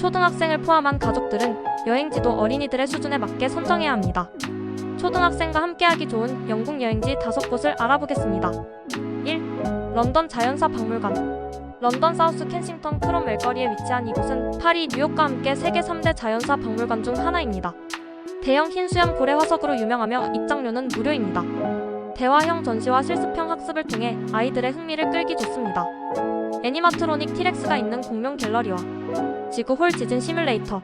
초등학생을 포함한 가족들은 여행지도 어린이들의 수준에 맞게 선정해야 합니다. 초등학생과 함께하기 좋은 영국 여행지 다섯 곳을 알아보겠습니다. 1. 런던 자연사 박물관 런던 사우스 켄싱턴 크롬웰 거리에 위치한 이곳은 파리, 뉴욕과 함께 세계 3대 자연사 박물관 중 하나입니다. 대형 흰 수염 고래 화석으로 유명하며 입장료는 무료입니다. 대화형 전시와 실습형 학습을 통해 아이들의 흥미를 끌기 좋습니다. 애니마트로닉 티렉스가 있는 공룡 갤러리와 지구 홀 지진 시뮬레이터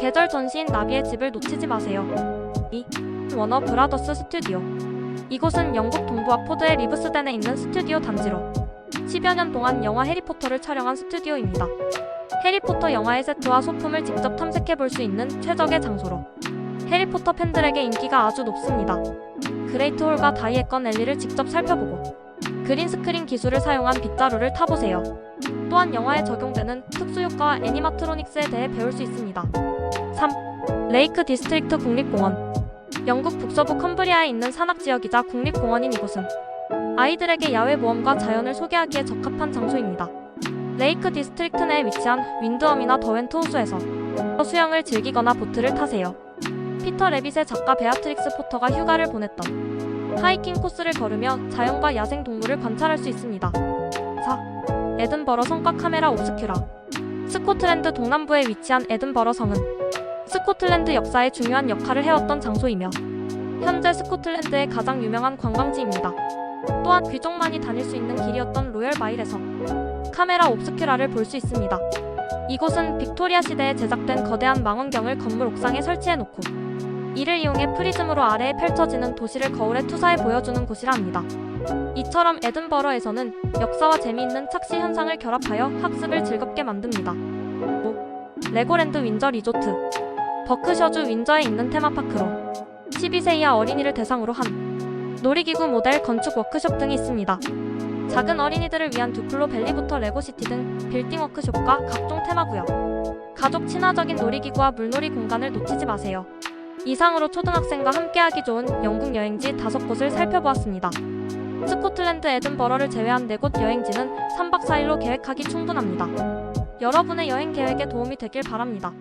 계절 전시인 나비의 집을 놓치지 마세요. 2. 워너 브라더스 스튜디오 이곳은 영국 동부와 포드의 리브스덴에 있는 스튜디오 단지로 10여 년 동안 영화 해리포터를 촬영한 스튜디오입니다. 해리포터 영화의 세트와 소품을 직접 탐색해 볼 수 있는 최적의 장소로 해리포터 팬들에게 인기가 아주 높습니다. 그레이트 홀과 다이애건 앨리를 직접 살펴보고 그린 스크린 기술을 사용한 빗자루를 타보세요. 또한 영화에 적용되는 특수 효과와 애니마트로닉스에 대해 배울 수 있습니다. 3. 레이크 디스트릭트 국립공원 영국 북서부 컴브리아에 있는 산악 지역이자 국립공원인 이곳은 아이들에게 야외 모험과 자연을 소개하기에 적합한 장소입니다. 레이크 디스트릭트 내에 위치한 윈드엄이나 더웬트 호수에서 수영을 즐기거나 보트를 타세요. 피터 레빗의 작가 베아트릭스 포터가 휴가를 보냈던 하이킹 코스를 걸으며 자연과 야생 동물을 관찰할 수 있습니다. 4. 에든버러 성과 카메라 옵스큐라 스코틀랜드 동남부에 위치한 에든버러 성은 스코틀랜드 역사에 중요한 역할을 해왔던 장소이며 현재 스코틀랜드의 가장 유명한 관광지입니다. 또한 귀족만이 다닐 수 있는 길이었던 로열 마일에서 카메라 옵스큐라를 볼 수 있습니다. 이곳은 빅토리아 시대에 제작된 거대한 망원경을 건물 옥상에 설치해 놓고 이를 이용해 프리즘으로 아래에 펼쳐지는 도시를 거울에 투사해 보여주는 곳이라 합니다. 이처럼 에든버러에서는 역사와 재미있는 착시 현상을 결합하여 학습을 즐겁게 만듭니다. 5. 레고랜드 윈저 리조트 버크셔주 윈저에 있는 테마파크로 12세 이하 어린이를 대상으로 한 놀이기구 모델 건축 워크숍 등이 있습니다. 작은 어린이들을 위한 듀플로 밸리부터 레고시티 등 빌딩 워크숍과 각종 테마구역, 가족 친화적인 놀이기구와 물놀이 공간을 놓치지 마세요. 이상으로 초등학생과 함께하기 좋은 영국 여행지 다섯 곳을 살펴보았습니다. 스코틀랜드 에든버러를 제외한 네 곳 여행지는 3박 4일로 계획하기 충분합니다. 여러분의 여행 계획에 도움이 되길 바랍니다.